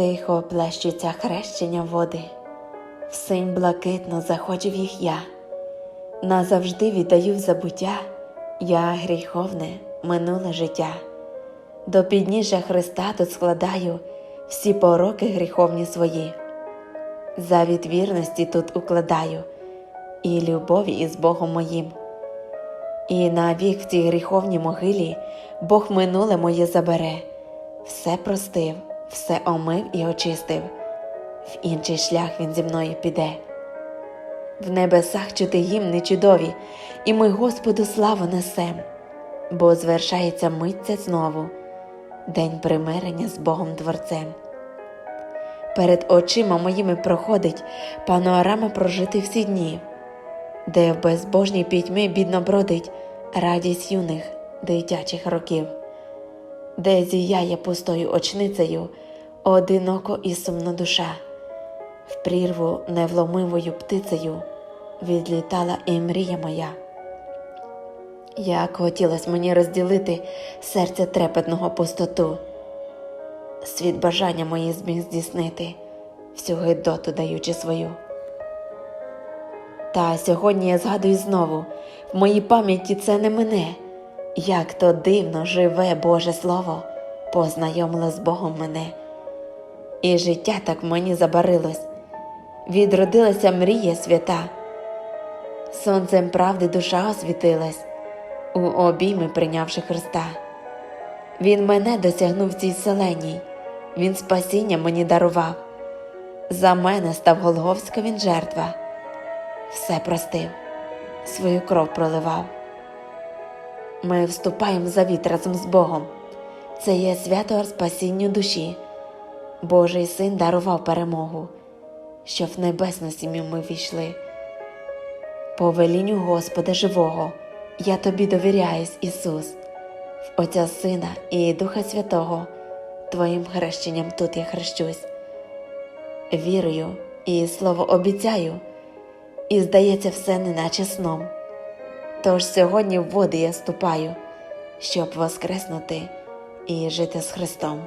Тихо плещуться хрещення води, в синь блакитно заходжу в їх я, назавжди віддаю в забуття, я гріховне минуле життя. До підніжжя Христа тут складаю всі пороки гріховні свої. Завіт вірності тут укладаю і любові із Богом моїм. І навік в цій гріховній могилі Бог минуле моє забере, все простив, все омив і очистив, в інший шлях він зі мною піде. В небесах чути гімни чудові, і ми Господу славу несем, бо звершається митця знову, день примирення з Богом Творцем. Перед очима моїми проходить панорама прожити всі дні, де в безбожній пітьмі бідно бродить радість юних дитячих років, де зіяє пустою очницею одиноко і сумна душа, в прірву невломивою птицею відлітала і мрія моя. Як хотілось мені розділити серця трепетного пустоту, світ бажання мої зміг здійснити, всю гидоту даючи свою. Та сьогодні я згадую знову, в моїй пам'яті це не мене, як то дивно живе Боже Слово, познайомило з Богом мене. І життя так мені забарилось, відродилася мрія свята, сонцем правди душа освітилась, у обійми прийнявши Христа. Він мене досягнув цій селеній, Він спасіння мені дарував. За мене став Голговська він жертва, все простив, свою кров проливав. Ми вступаємо в завіт разом з Богом. Це є свято спасінню душі. Божий син дарував перемогу, щоб в небесну сім'ю ми війшли. По велінню Господа живого, я тобі довіряюсь, Ісус, в Отця Сина і Духа Святого, Твоїм хрещенням тут я хрещусь. Вірую і слово обіцяю, і здається, все неначе сном. Тож сьогодні в води я ступаю, щоб воскреснути і жити з Христом.